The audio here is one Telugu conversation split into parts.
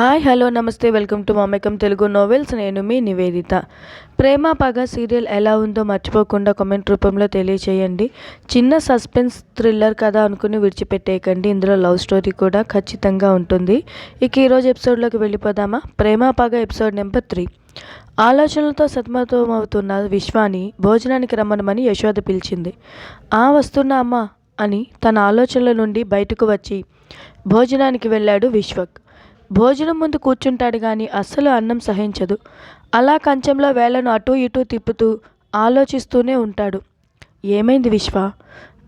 హాయ్ హలో నమస్తే welcome to Mamekam Telugu novels. నేను మీ నివేదిత. ప్రేమ పగ సీరియల్ ఎలా ఉందో మర్చిపోకుండా కామెంట్ రూపంలో తెలియచేయండి. చిన్న సస్పెన్స్ థ్రిల్లర్ కథ అనుకుని విడిచిపెట్టేయకండి. ఇందులో లవ్ స్టోరీ కూడా ఖచ్చితంగా ఉంటుంది. ఇక ఈరోజు ఎపిసోడ్లోకి వెళ్ళిపోదామా? ప్రేమ పగ ఎపిసోడ్ నెంబర్ త్రీ. ఆలోచనలతో సతమతమవుతున్న విశ్వాని భోజనానికి రమ్మనమని యశోద పిలిచింది. ఆ వస్తున్నా అమ్మా అని తన ఆలోచనల నుండి బయటకు వచ్చి భోజనానికి వెళ్ళాడు విశ్వక్. భోజనం ముందు కూర్చుంటాడు కానీ అస్సలు అన్నం సహించదు. అలా కంచంలో వేళ్ళను అటూ ఇటూ తిప్పుతూ ఆలోచిస్తూనే ఉంటాడు. ఏమైంది విశ్వ?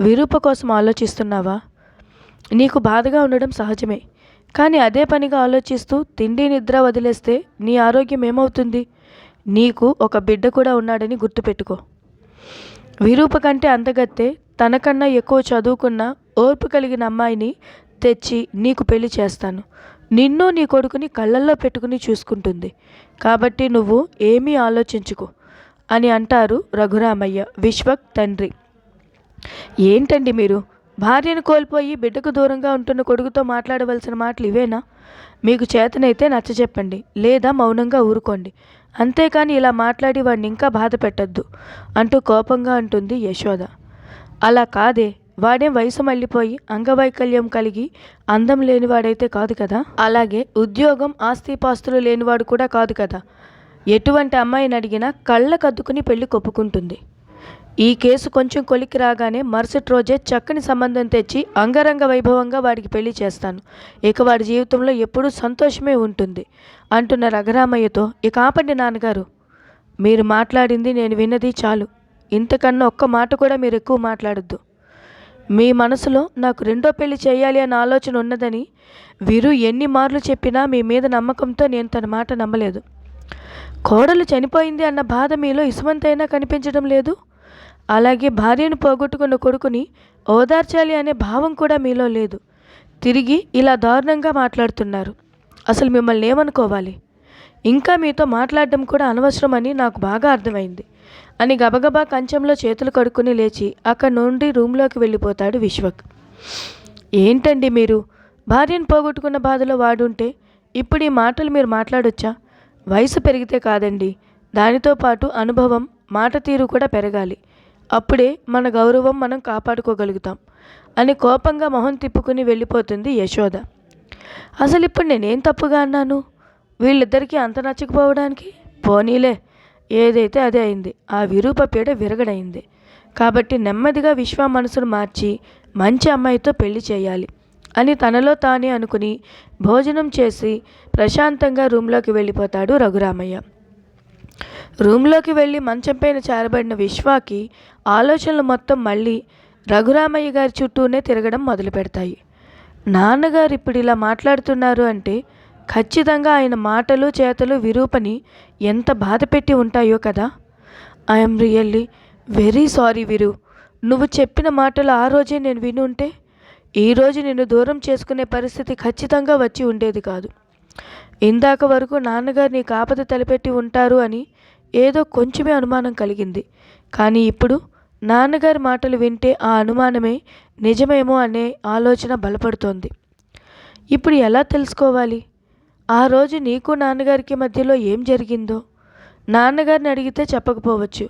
విరూప కోసం ఆలోచిస్తున్నావా? నీకు బాధగా ఉండడం సహజమే. కానీ అదే పనిగా ఆలోచిస్తూ తిండి నిద్ర వదిలేస్తే నీ ఆరోగ్యం ఏమవుతుంది? నీకు ఒక బిడ్డ కూడా ఉన్నాడని గుర్తుపెట్టుకో. విరూప కంటే అందగత్తే తనకన్నా ఎక్కువ చదువుకున్న ఓర్పు కలిగిన అమ్మాయిని తెచ్చి నీకు పెళ్ళి చేస్తాను. నిన్ను నీ కొడుకుని కళ్ళల్లో పెట్టుకుని చూసుకుంటుంది. కాబట్టి నువ్వు ఏమీ ఆలోచించుకో అని అంటారు రఘురామయ్య విశ్వక్ తండ్రి. ఏంటండి మీరు? భార్యను కోల్పోయి బిడ్డకు దూరంగా ఉంటున్న కొడుకుతో మాట్లాడవలసిన మాటలు ఇవేనా? మీకు చేతనైతే నచ్చ చెప్పండి లేదా మౌనంగా ఊరుకోండి. అంతేకాని ఇలా మాట్లాడి వాడిని ఇంకా బాధ పెట్టద్దు అంటూ కోపంగా అంటుంది యశోద. అలా కాదే వాడేం వయసు మళ్ళీపోయి అంగవైకల్యం కలిగి అందం లేనివాడైతే కాదు కదా? అలాగే ఉద్యోగం ఆస్తిపాస్తులు లేనివాడు కూడా కాదు కదా? ఎటువంటి అమ్మాయిని అడిగినా కళ్ళ కద్దుకుని పెళ్ళి కొప్పుకుంటుంది. ఈ కేసు కొంచెం కొలికి రాగానే మరుసటి రోజే చక్కని సంబంధం తెచ్చి అంగరంగ వైభవంగా వాడికి పెళ్ళి చేస్తాను. ఇక వాడి జీవితంలో ఎప్పుడూ సంతోషమే ఉంటుంది. అంటున్న రఘరామయ్యతో ఇక ఆపండి నాన్నగారు. మీరు మాట్లాడింది నేను విన్నది చాలు. ఇంతకన్నా ఒక్క మాట కూడా మీరు ఎక్కువ మాట్లాడొద్దు. మీ మనసులో నాకు రెండో పెళ్ళి చేయాలి అన్న ఆలోచన ఉన్నదని వీరు ఎన్ని మార్లు చెప్పినా మీ మీద నమ్మకంతో నేను తన మాట నమ్మలేదు. కోడలు చనిపోయింది అన్న బాధ మీలో ఇసుమంతైనా కనిపించడం లేదు. అలాగే భార్యను పోగొట్టుకున్న కొడుకుని ఓదార్చాలి అనే భావం కూడా మీలో లేదు. తిరిగి ఇలా దారుణంగా మాట్లాడుతున్నారు. అసలు మిమ్మల్ని ఏమనుకోవాలి? ఇంకా మీతో మాట్లాడడం కూడా అనవసరమని నాకు బాగా అర్థమైంది. అని గబగబా కంచంలో చేతులు కడుక్కుని లేచి అక్కడి నుండి రూమ్లోకి వెళ్ళిపోతాడు విశ్వక్. ఏంటండి మీరు? భార్యను పోగొట్టుకున్న బాధలో వాడుంటే ఇప్పుడు ఈ మాటలు మీరు మాట్లాడొచ్చా? వయసు పెరిగితే కాదండి. దానితో పాటు అనుభవం మాట తీరు కూడా పెరగాలి. అప్పుడే మన గౌరవం మనం కాపాడుకోగలుగుతాం అని కోపంగా మొహం తిప్పుకుని వెళ్ళిపోతుంది యశోద. అసలు ఇప్పుడు నేనేం తప్పుగా అన్నాను? వీళ్ళిద్దరికీ అంత నచ్చకపోవడానికి? పోనీలే. ఏదైతే అదే అయింది ఆ విరూప పీడ విరగడైంది. కాబట్టి నెమ్మదిగా విశ్వ మనసును మార్చి మంచి అమ్మాయితో పెళ్ళి చేయాలి అని తనలో తానే అనుకుని భోజనం చేసి ప్రశాంతంగా రూమ్లోకి వెళ్ళిపోతాడు రఘురామయ్య. రూమ్లోకి వెళ్ళి మంచం పైన చేరబడిన విశ్వాకి ఆలోచనలు మొత్తం మళ్ళీ రఘురామయ్య గారి చుట్టూనే తిరగడం మొదలు పెడతాయి నాన్నగారు ఇప్పుడు ఇలా మాట్లాడుతున్నారు అంటే ఖచ్చితంగా ఆయన మాటలు చేతలు విరూపని ఎంత బాధ పెట్టి ఉంటాయో కదా? I'm really very sorry Viru నువ్వు చెప్పిన మాటలు ఆ రోజే నేను వినుంటే ఈరోజు నిన్ను దూరం చేసుకునే పరిస్థితి ఖచ్చితంగా వచ్చి ఉండేది కాదు. ఇందాక వరకు నాన్నగారు నీకు ఆపద తలపెట్టి ఉంటారు అని ఏదో కొంచెమే అనుమానం కలిగింది. కానీ ఇప్పుడు నాన్నగారి మాటలు వింటే ఆ అనుమానమే నిజమేమో అనే ఆలోచన బలపడుతోంది. ఇప్పుడు ఎలా తెలుసుకోవాలి? ఆ రోజు నీకు నాన్నగారికి మధ్యలో ఏం జరిగిందో నాన్నగారిని అడిగితే చెప్పకపోవచ్చు.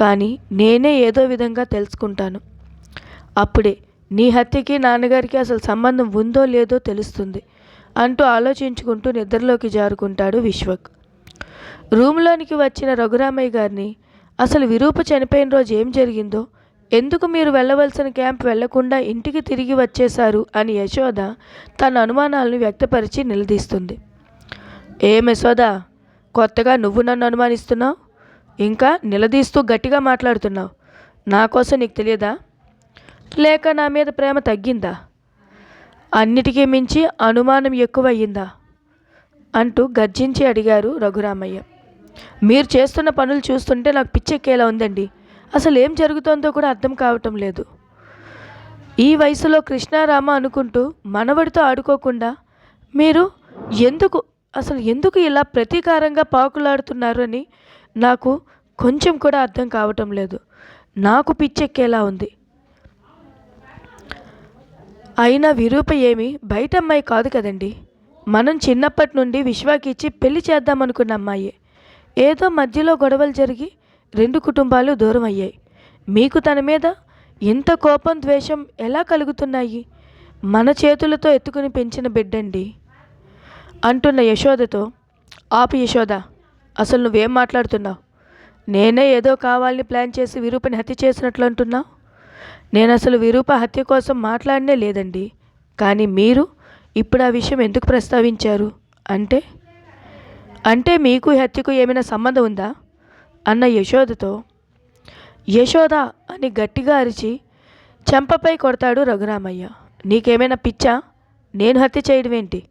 కానీ నేనే ఏదో విధంగా తెలుసుకుంటాను. అప్పుడే నీ హత్యకి నాన్నగారికి అసలు సంబంధం ఉందో లేదో తెలుస్తుంది అంటూ ఆలోచించుకుంటూ నిద్రలోకి జారుకుంటాడు విశ్వక్. రూమ్లోనికి వచ్చిన రఘురామయ్య గారిని అసలు విరూప చనిపోయిన రోజు ఏం జరిగిందో? ఎందుకు మీరు వెళ్ళవలసిన క్యాంప్ వెళ్ళకుండా ఇంటికి తిరిగి వచ్చేశారు? అని యశోద తన అనుమానాలను వ్యక్తపరిచి నిలదీస్తుంది. ఏం యశోద కొత్తగా నువ్వు నన్ను అనుమానిస్తున్నావు? ఇంకా నిలదీస్తూ గట్టిగా మాట్లాడుతున్నావు. నా కోసం నీకు తెలియదా? లేక నా మీద ప్రేమ తగ్గిందా? అన్నిటికీ మించి అనుమానం ఎక్కువయ్యిందా? అంటూ గర్జించి అడిగారు రఘురామయ్య. మీరు చేస్తున్న పనులు చూస్తుంటే నాకు పిచ్చెక్కేలా ఉందండి. అసలు ఏం జరుగుతోందో కూడా అర్థం కావటం లేదు. ఈ వయసులో కృష్ణారామ అనుకుంటూ మనవడితో ఆడుకోకుండా మీరు ఎందుకు అసలు ఎందుకు ఇలా ప్రతీకారంగా పాకులాడుతున్నారు అని నాకు కొంచెం కూడా అర్థం కావటం లేదు. నాకు పిచ్చెక్కేలా ఉంది. అయినా విరూప ఏమి బయట అమ్మాయి కాదు కదండి. మనం చిన్నప్పటి నుండి విశ్వాకి ఇచ్చి పెళ్ళి చేద్దామనుకున్న అమ్మాయి. ఏదో మధ్యలో గొడవలు జరిగి రెండు కుటుంబాలు దూరం అయ్యాయి. మీకు తన మీద ఇంత కోపం ద్వేషం ఎలా కలుగుతున్నాయి? మన చేతులతో ఎత్తుకుని పెంచిన బిడ్డండి. అంటున్న యశోదతో ఆపు యశోద అసలు నువ్వేం మాట్లాడుతున్నావు? నేనే ఏదో కావాలని ప్లాన్ చేసి విరూపని హత్య చేసినట్లు అంటున్నావు? నేను అసలు విరూప హత్య కోసం మాట్లాడనే లేదండి. కానీ మీరు ఇప్పుడు ఆ విషయం ఎందుకు ప్రస్తావించారు? అంటే అంటే మీకు హత్యకు ఏమైనా సంబంధం ఉందా? అన్న యశోదతో యశోద అని గట్టిగా అరిచి చెంపపై కొడతాడు రఘురామయ్య. నీకేమైనా పిచ్చా? నేను హత్య చేయడం ఏంటి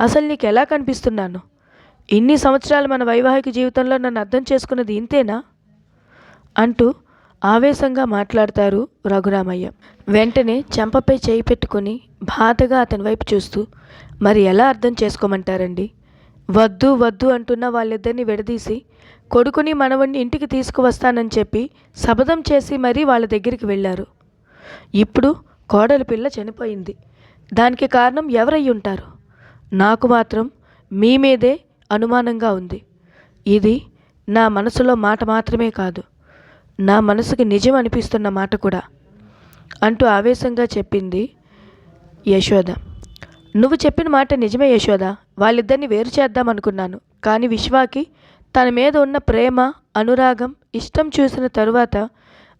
అసలు నీకు ఎలా కనిపిస్తున్నాను? ఇన్ని సంవత్సరాలు మన వైవాహిక జీవితంలో నన్ను అర్థం చేసుకున్నది ఇంతేనా? అంటూ ఆవేశంగా మాట్లాడతారు రఘురామయ్య. వెంటనే చెంపపై చేయి పెట్టుకొని బాధగా అతని వైపు చూస్తూ మరి ఎలా అర్థం చేసుకోమంటారండి? వద్దు వద్దు అంటున్న వాళ్ళిద్దరిని విడదీసి కొడుకుని మనవణ్ణి ఇంటికి తీసుకువస్తానని చెప్పి శపథం చేసి మరీ వాళ్ళ దగ్గరికి వెళ్ళారు. ఇప్పుడు కోడలి పిల్ల చనిపోయింది. దానికి కారణం ఎవరై ఉంటారు నాకు మాత్రం మీ మీదే అనుమానంగా ఉంది. ఇది నా మనసులో మాట మాత్రమే కాదు నా మనసుకి నిజం అనిపిస్తున్న మాట కూడా అంటూ ఆవేశంగా చెప్పింది యశోద. నువ్వు చెప్పిన మాట నిజమే యశోద. వాళ్ళిద్దరిని వేరు చేద్దాం అనుకున్నాను. కానీ విశ్వాకి తన మీద ఉన్న ప్రేమ అనురాగం ఇష్టం చూసిన తరువాత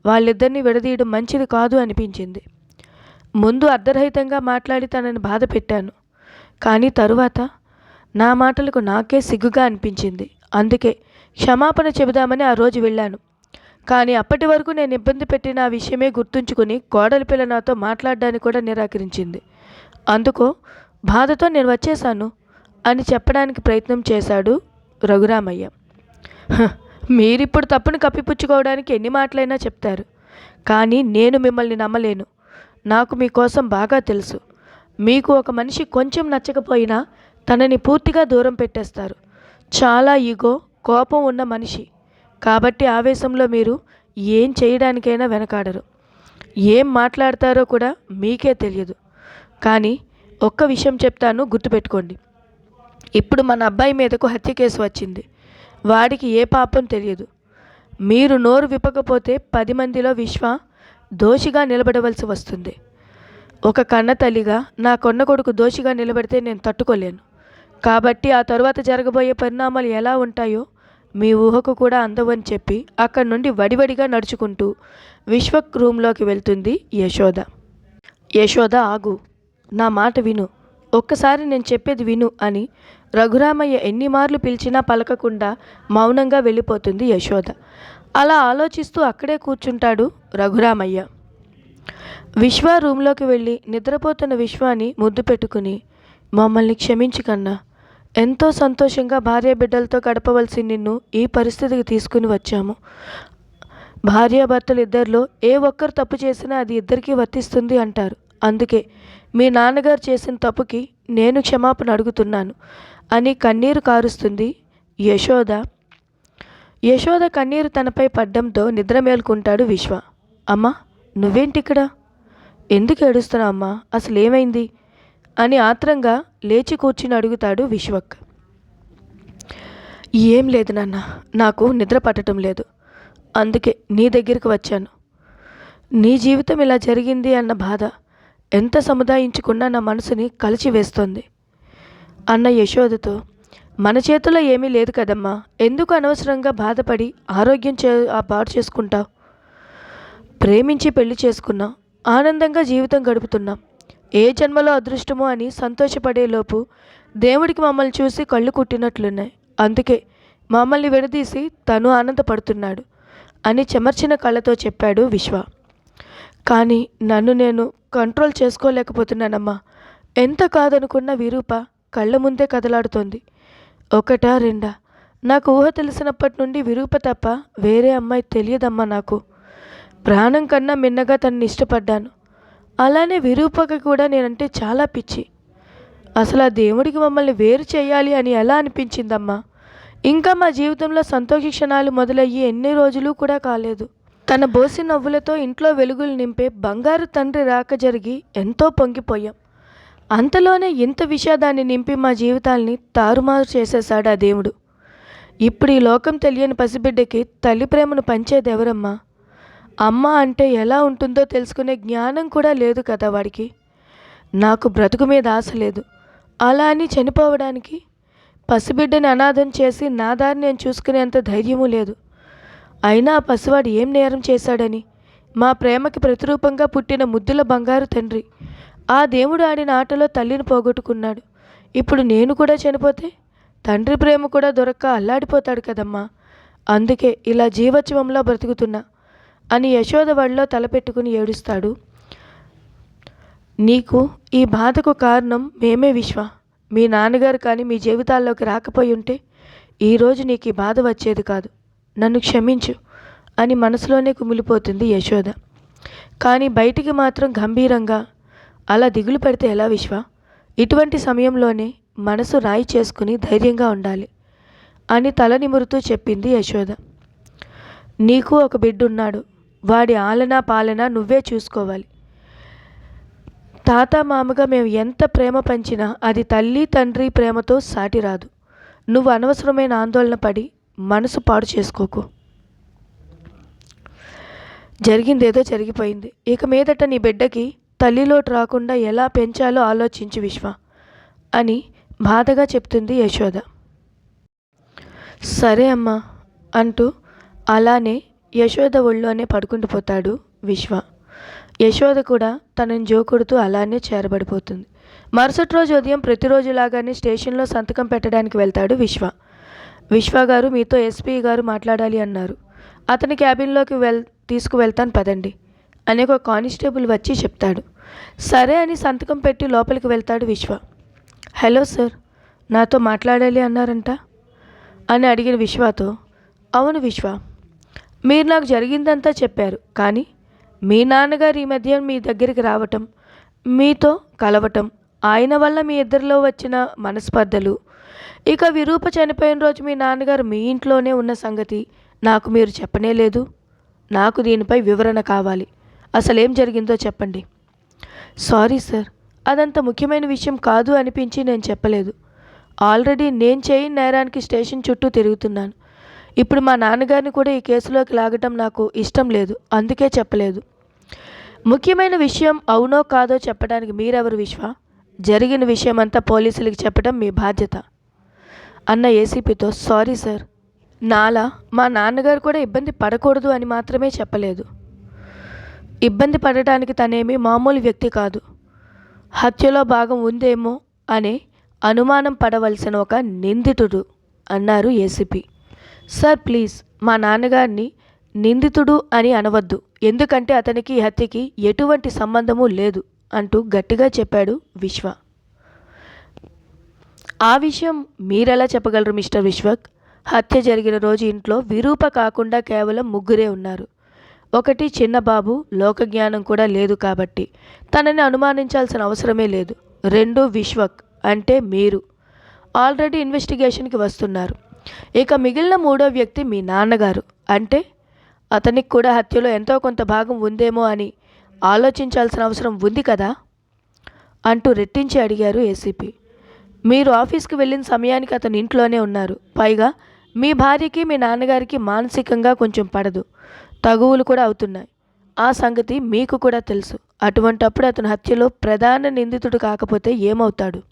వాళ్ళిద్దరిని విడదీయడం మంచిది కాదు అనిపించింది. ముందు అర్ధరహితంగా మాట్లాడి తనని బాధ పెట్టాను కానీ తరువాత నా మాటలకు నాకే సిగ్గుగా అనిపించింది. అందుకే క్షమాపణ చెబుదామని ఆ రోజు వెళ్ళాను. కానీ అప్పటి వరకు నేను ఇబ్బంది పెట్టిన ఆ విషయమే గుర్తుంచుకుని కోడలి పిల్ల నాతో మాట్లాడడానికి కూడా నిరాకరించింది. అందుకో బాధతో నేను వచ్చేశాను అని చెప్పడానికి ప్రయత్నం చేశాడు రఘురామయ్య. మీరిప్పుడు తప్పును కప్పిపుచ్చుకోవడానికి ఎన్ని మాటలైనా చెప్తారు. కానీ నేను మిమ్మల్ని నమ్మలేను. నాకు మీకోసం బాగా తెలుసు. మీకు ఒక మనిషి కొంచెం నచ్చకపోయినా తనని పూర్తిగా దూరం పెట్టేస్తారు. చాలా ఈగో కోపం ఉన్న మనిషి. కాబట్టి ఆవేశంలో మీరు ఏం చేయడానికైనా వెనకాడరు. ఏం మాట్లాడతారో కూడా మీకే తెలియదు. కానీ ఒక్క విషయం చెప్తాను గుర్తుపెట్టుకోండి. ఇప్పుడు మన అబ్బాయి మీదకు హత్య కేసు వచ్చింది. వాడికి ఏ పాపం తెలియదు. మీరు నోరు విప్పకపోతే పది మందిలో విశ్వ దోషిగా నిలబడవలసి వస్తుంది. ఒక కన్న తల్లిగా నా కొన్న కొడుకు దోషిగా నిలబడితే నేను తట్టుకోలేను. కాబట్టి ఆ తరువాత జరగబోయే పరిణామాలు ఎలా ఉంటాయో మీ ఊహకు కూడా అందవని చెప్పి అక్కడి నుండి వడివడిగా నడుచుకుంటూ విశ్వక్ రూమ్లోకి వెళ్తుంది యశోద. యశోద ఆగు. నా మాట విను. ఒక్కసారి నేను చెప్పేది విను అని రఘురామయ్య ఎన్ని మార్లు పిలిచినా పలకకుండా మౌనంగా వెళ్ళిపోతుంది యశోద. అలా ఆలోచిస్తూ అక్కడే కూర్చుంటాడు రఘురామయ్య. విశ్వ రూమ్లోకి వెళ్ళి నిద్రపోతున్న విశ్వాని ముద్దు పెట్టుకుని మమ్మల్ని క్షమించు కన్నా ఎంతో సంతోషంగా భార్య బిడ్డలతో గడపవలసి నిన్ను ఈ పరిస్థితికి తీసుకుని వచ్చాము. భార్యాభర్తలు ఇద్దరిలో ఏ ఒక్కరు తప్పు చేసినా అది ఇద్దరికీ వర్తిస్తుంది అంటారు. అందుకే మీ నాన్నగారు చేసిన తప్పుకి నేను క్షమాపణ అడుగుతున్నాను. అని కన్నీరు కారుస్తుంది యశోద. యశోద కన్నీరు తనపై పడ్డంతో నిద్ర మేల్కుంటాడు విశ్వ. అమ్మా! నువ్వేంటిక్కడ? ఎందుకు ఏడుస్తున్నావు అమ్మా? అసలు ఏమైంది అని ఆత్రంగా లేచి కూర్చుని అడుగుతాడు విశ్వక్. ఏం లేదు నాన్న నాకు నిద్ర పట్టడం లేదు. అందుకే నీ దగ్గరికి వచ్చాను. నీ జీవితం ఇలా జరిగింది అన్న బాధ ఎంత సముదాయించుకున్నా నా మనసుని కలిచివేస్తోంది. అన్న యశోదతో మన చేతిలో ఏమీ లేదు కదమ్మా ఎందుకు అనవసరంగా బాధపడి ఆరోగ్యం చే ఆ పాడు చేసుకుంటావు? ప్రేమించి పెళ్ళి చేసుకున్నాం ఆనందంగా జీవితం గడుపుతున్నాం ఏ జన్మలో అదృష్టమో అని సంతోషపడేలోపు దేవుడికి మమ్మల్ని చూసి కళ్ళు కుట్టినట్లున్నాయి. అందుకే మమ్మల్ని విడదీసి తను ఆనందపడుతున్నాడు అని చెమర్చిన కళ్ళతో చెప్పాడు విశ్వ. కానీ నన్ను నేను కంట్రోల్ చేసుకోలేకపోతున్నానమ్మా. ఎంత కాదనుకున్న విరూప కళ్ళ ముందే కదలాడుతోంది. ఒకటా రెండా? నాకు ఊహ తెలిసినప్పటి నుండి విరూప తప్ప వేరే అమ్మాయి తెలియదమ్మా నాకు. ప్రాణం కన్నా మిన్నగా తనని ఇష్టపడ్డాను. అలానే విరూపకి కూడా నేనంటే చాలా పిచ్చి. అసలు ఆ దేవుడికి మమ్మల్ని వేరు చేయాలి అని ఎలా అనిపించిందమ్మా? ఇంకా మా జీవితంలో సంతోష క్షణాలు మొదలయ్యి ఎన్ని రోజులు కూడా కాలేదు. తన బోసి నవ్వులతో ఇంట్లో వెలుగులు నింపే బంగారు తండ్రి రాక జరిగి ఎంతో పొంగిపోయాం. అంతలోనే ఇంత విషాదాన్ని నింపి మా జీవితాల్ని తారుమారు చేసేశాడు ఆ దేవుడు. ఇప్పుడు ఈ లోకం తెలియని పసిబిడ్డకి తల్లి ప్రేమను పంచేది ఎవరమ్మా? అమ్మ అంటే ఎలా ఉంటుందో తెలుసుకునే జ్ఞానం కూడా లేదు కదా వాడికి. నాకు బ్రతుకు మీద ఆశ లేదు. అలా అని చనిపోవడానికి పసిబిడ్డని అనాథం చేసి నా దారి నేను చూసుకునేంత ధైర్యము లేదు. అయినా ఆ పసివాడు ఏం నేరం చేశాడని? మా ప్రేమకి ప్రతిరూపంగా పుట్టిన ముద్దుల బంగారు తండ్రి. ఆ దేవుడు ఆడిన ఆటలో తల్లిని పోగొట్టుకున్నాడు. ఇప్పుడు నేను కూడా చనిపోతే తండ్రి ప్రేమ కూడా దొరక్క అల్లాడిపోతాడు కదమ్మా. అందుకే ఇలా జీవోత్సవంలో బ్రతుకుతున్నా. అని యశోద వడిలో తలపెట్టుకుని ఏడుస్తాడు. నీకు ఈ బాధకు కారణం మేమే విశ్వ. మీ నాన్నగారు కానీ మీ జీవితాల్లోకి రాకపోయి ఉంటే ఈరోజు నీకు ఈ బాధ వచ్చేది కాదు. నన్ను క్షమించు అని మనసులోనే కుమిలిపోతుంది యశోద. కానీ బయటికి మాత్రం గంభీరంగా అలా దిగులు పెడితే ఎలా విశ్వ? ఇటువంటి సమయంలోనే మనసు రాయి చేసుకుని ధైర్యంగా ఉండాలి అని తల నిమురుతూ చెప్పింది యశోద. నీకు ఒక బిడ్డున్నాడు. వాడి ఆలనా పాలన నువ్వే చూసుకోవాలి. తాత మామగా మేము ఎంత ప్రేమ పంచినా అది తల్లి తండ్రి ప్రేమతో సాటి రాదు. నువ్వు అనవసరమైన ఆందోళన పడి మనసు పాడు చేసుకోకు. జరిగిందేదో జరిగిపోయింది. ఇక మీదట నీ బిడ్డకి తల్లిలోటు రాకుండా ఎలా పెంచాలో ఆలోచించు విశ్వ అని బాధగా చెప్తుంది యశోద. సరే అమ్మా అంటూ అలానే యశోద ఒళ్ళోనే పడుకుండిపోతాడు విశ్వ. యశోద కూడా తనని జోకుడుతూ అలానే చేరబడిపోతుంది. మరుసటి రోజు ఉదయం ప్రతిరోజులాగానే స్టేషన్లో సంతకం పెట్టడానికి వెళ్తాడు విశ్వ. విశ్వ గారు మీతో ఎస్పీ గారు మాట్లాడాలి అన్నారు. అతని క్యాబిన్లోకి వెల్ తీసుకువెళ్తాను పదండి. అని ఒక కానిస్టేబుల్ వచ్చి చెప్తాడు. సరే అని సంతకం పెట్టి లోపలికి వెళ్తాడు విశ్వ. హలో సార్ నాతో మాట్లాడాలి అన్నారంట? అని అడిగిన విశ్వతో అవును విశ్వ. మీరు నాకు జరిగిందంతా చెప్పారు. కానీ మీ నాన్నగారు ఈ మధ్య మీ దగ్గరికి రావటం మీతో కలవటం ఆయన వల్ల మీ ఇద్దరిలో వచ్చిన మనస్పర్ధలు ఇక విరూప చనిపోయిన రోజు మీ నాన్నగారు మీ ఇంట్లోనే ఉన్న సంగతి నాకు మీరు చెప్పనే లేదు. నాకు దీనిపై వివరణ కావాలి. అసలేం జరిగిందో చెప్పండి. సారీ సార్ అదంత ముఖ్యమైన విషయం కాదు అనిపించి నేను చెప్పలేదు. ఆల్రెడీ నేను చేయని నేరానికి స్టేషన్ చుట్టూ తిరుగుతున్నాను. ఇప్పుడు మా నాన్నగారిని కూడా ఈ కేసులోకి లాగటం నాకు ఇష్టం లేదు. అందుకే చెప్పలేదు. ముఖ్యమైన విషయం అవునో కాదో చెప్పడానికి మీరెవరు విశ్వ? జరిగిన విషయం అంతా పోలీసులకు చెప్పడం మీ బాధ్యత. అన్న ఏసీపీతో సారీ సార్. నాలా? మా నాన్నగారు కూడా ఇబ్బంది పడకూడదు అని మాత్రమే చెప్పలేదు. ఇబ్బంది పడటానికి తనేమి మామూలు వ్యక్తి కాదు. హత్యలో భాగం ఉందేమో అనే అనుమానం పడవలసిన ఒక నిందితుడు అన్నారు ఏసీపీ. సార్ ప్లీజ్ మా నాన్నగారిని నిందితుడు అని అనవద్దు. ఎందుకంటే అతనికి ఈ హత్యకి ఎటువంటి సంబంధము లేదు అంటూ గట్టిగా చెప్పాడు విశ్వ. ఆ విషయం మీరెలా చెప్పగలరు మిస్టర్ విశ్వక్? హత్య జరిగిన రోజు ఇంట్లో విరూప కాకుండా కేవలం ముగ్గురే ఉన్నారు. ఒకటి చిన్నబాబు లోకజ్ఞానం కూడా లేదు కాబట్టి తనని అనుమానించాల్సిన అవసరమే లేదు. రెండు విశ్వక్ అంటే మీరు. ఆల్రెడీ ఇన్వెస్టిగేషన్కి వస్తున్నారు. ఇక మిగిలిన మూడో వ్యక్తి మీ నాన్నగారు. అంటే అతనికి కూడా హత్యలో ఎంతో కొంత భాగం ఉందేమో అని ఆలోచించాల్సిన అవసరం ఉంది కదా? అంటూ రెట్టించి అడిగారు ఏసీపీ. మీరు ఆఫీస్కి వెళ్ళిన సమయానికి అతను ఇంట్లోనే ఉన్నారు. పైగా మీ భార్యకి మీ నాన్నగారికి మానసికంగా కొంచెం పడదు. తగువులు కూడా అవుతున్నాయి. ఆ సంగతి మీకు కూడా తెలుసు. అటువంటప్పుడు అతను హత్యలో ప్రధాన నిందితుడు కాకపోతే ఏమవుతాడు?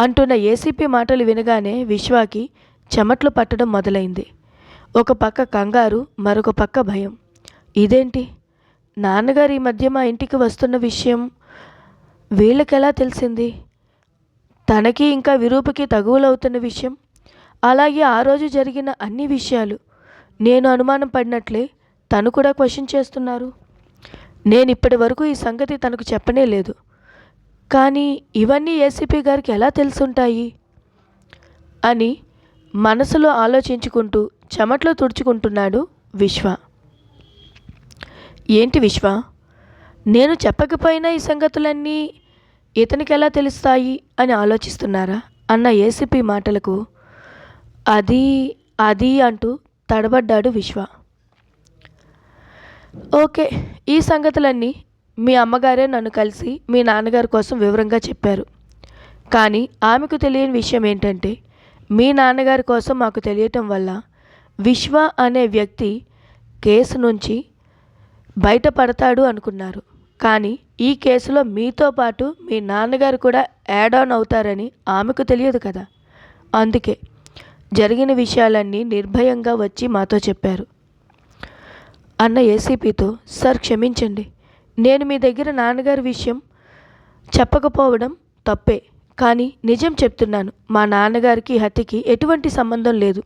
అంటున్న ఏసీపీ మాటలు వినగానే విశ్వాకి చెమట్లు పట్టడం మొదలైంది. ఒక పక్క కంగారు మరొక పక్క భయం. ఇదేంటి? నాన్నగారు ఈ మధ్య మా ఇంటికి వస్తున్న విషయం వీళ్ళకెలా తెలిసింది? తనకి ఇంకా విరూపకి తగువులవుతున్న విషయం? అలాగే ఆ రోజు జరిగిన అన్ని విషయాలు. నేను అనుమానం పడినట్లే తను కూడా క్వశ్చన్ చేస్తున్నారు. నేను ఇప్పటి వరకు ఈ సంగతి తనకు చెప్పనే లేదు. కానీ ఇవన్నీ ఏసీపీ గారికి ఎలా తెలుసుంటాయి? అని మనసులో ఆలోచించుకుంటూ చెమట్లో తుడుచుకుంటున్నాడు విశ్వ. ఏంటి విశ్వ? నేను చెప్పకపోయినా ఈ సంగతులన్నీ ఇతనికి ఎలా తెలుస్తాయి అని ఆలోచిస్తున్నారా? అన్న ఏసీపీ మాటలకు అది అది అంటూ తడబడ్డాడు విశ్వ. ఓకే ఈ సంగతులన్నీ మీ అమ్మగారే నన్ను కలిసి మీ నాన్నగారి కోసం వివరంగా చెప్పారు. కానీ ఆమెకు తెలియని విషయం ఏంటంటే మీ నాన్నగారి కోసం మాకు తెలియటం వల్ల విశ్వ అనే వ్యక్తి కేసు నుంచి బయటపడతాడు అనుకున్నారు. కానీ ఈ కేసులో మీతో పాటు మీ నాన్నగారు కూడా యాడ్ ఆన్ అవుతారని ఆమెకు తెలియదు కదా. అందుకే జరిగిన విషయాలన్నీ నిర్భయంగా వచ్చి మాతో చెప్పారు. అన్న ఏసీపీతో సార్ క్షమించండి నేను మీ దగ్గర నాన్నగారి విషయం చెప్పకపోవడం తప్పే. కానీ నిజం చెప్తున్నాను మా నాన్నగారికి హత్యకి ఎటువంటి సంబంధం లేదు.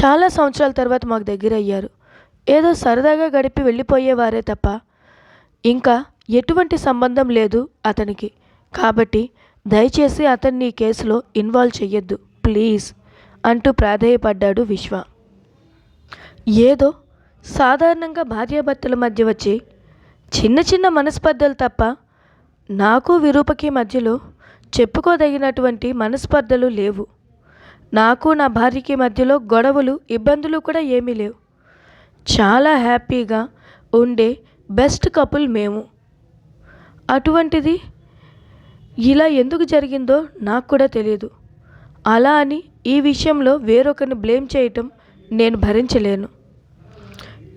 చాలా సంవత్సరాల తర్వాత మాకు దగ్గర అయ్యారు ఏదో సరదాగా గడిపి వెళ్ళిపోయేవారే తప్ప ఇంకా ఎటువంటి సంబంధం లేదు అతనికి. కాబట్టి దయచేసి అతన్ని ఈ కేసులో ఇన్వాల్వ్ చెయ్యొద్దు ప్లీజ్ అంటూ ప్రాధేయపడ్డాడు విశ్వ. ఏదో సాధారణంగా భార్యాభర్తల మధ్య వచ్చి చిన్న చిన్న మనస్పర్ధలు తప్ప నాకు విరూపకి మధ్యలో చెప్పుకోదగినటువంటి మనస్పర్ధలు లేవు. నాకు నా భార్యకి మధ్యలో గొడవలు ఇబ్బందులు కూడా ఏమీ లేవు. చాలా హ్యాపీగా ఉండే బెస్ట్ కపుల్ మేము. అటువంటిది ఇలా ఎందుకు జరిగిందో నాకు కూడా తెలియదు. అలా అని ఈ విషయంలో వేరొకరిని బ్లేమ్ చేయటం నేను భరించలేను.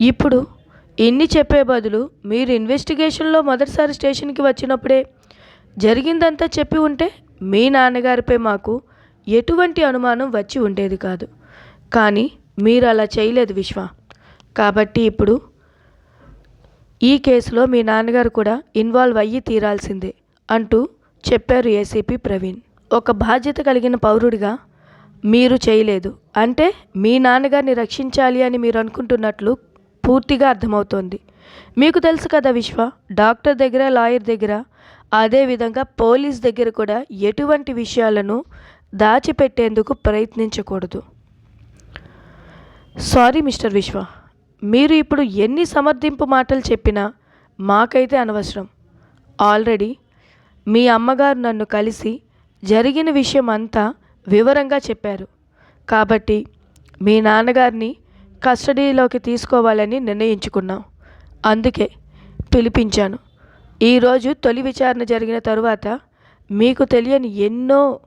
ఇప్పుడు ఇన్ని చెప్పే బదులు మీరు ఇన్వెస్టిగేషన్లో మొదటిసారి స్టేషన్కి వచ్చినప్పుడే జరిగిందంతా చెప్పి ఉంటే మీ నాన్నగారిపై మాకు ఎటువంటి అనుమానం వచ్చి ఉండేది కాదు. కానీ మీరు అలా చేయలేదు విశ్వ. కాబట్టి ఇప్పుడు ఈ కేసులో మీ నాన్నగారు కూడా ఇన్వాల్వ్ అయ్యి తీరాల్సిందే అంటూ చెప్పారు ఏసీపీ ప్రవీణ్. ఒక బాధ్యత కలిగిన పౌరుడిగా మీరు చేయలేదు. అంటే మీ నాన్నగారిని రక్షించాలి అని మీరు అనుకుంటున్నట్లు పూర్తిగా అర్థమవుతోంది. మీకు తెలుసు కదా విశ్వ డాక్టర్ దగ్గర లాయర్ దగ్గర అదేవిధంగా పోలీస్ దగ్గర కూడా ఎటువంటి విషయాలను దాచిపెట్టేందుకు ప్రయత్నించకూడదు. సారీ మిస్టర్ విశ్వ మీరు ఇప్పుడు ఎన్ని సమర్థింపు మాటలు చెప్పినా మాకైతే అనవసరం. ఆల్రెడీ మీ అమ్మగారు నన్ను కలిసి జరిగిన విషయం అంతా వివరంగా చెప్పారు. కాబట్టి మీ నాన్నగారిని కస్టడీలోకి తీసుకోవాలని నిర్ణయించుకున్నాం. అందుకే పిలిపించాను. ఈరోజు తొలి విచారణ జరిగిన తరువాత మీకు తెలియని ఎన్నో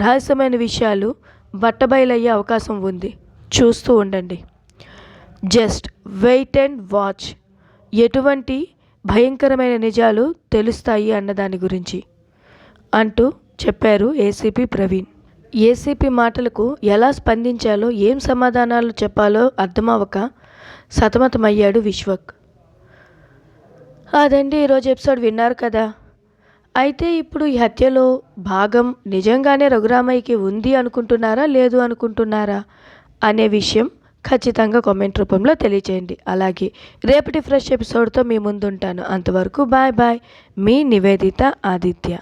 రహస్యమైన విషయాలు బట్టబయలయ్యే అవకాశం ఉంది. చూస్తూ ఉండండి. Just wait and watch. ఎటువంటి భయంకరమైన నిజాలు తెలుస్తాయి అన్న దాని గురించి అంటూ చెప్పారు ఏసీపీ ప్రవీణ్. ఏసీపీ మాటలకు ఎలా స్పందించాలో ఏం సమాధానాలు చెప్పాలో అర్థమవక సతమతమయ్యాడు విశ్వక్. అదండి ఈరోజు ఎపిసోడ్ విన్నారు కదా. అయితే ఇప్పుడు ఈ హత్యలో భాగం నిజంగానే రఘురామయ్యకి ఉంది అనుకుంటున్నారా లేదు అనుకుంటున్నారా అనే విషయం ఖచ్చితంగా కామెంట్ రూపంలో తెలియచేయండి. అలాగే రేపటి ఫ్రెష్ ఎపిసోడ్తో మీ ముందుంటాను. అంతవరకు బాయ్ బాయ్. మీ నివేదిత ఆదిత్య.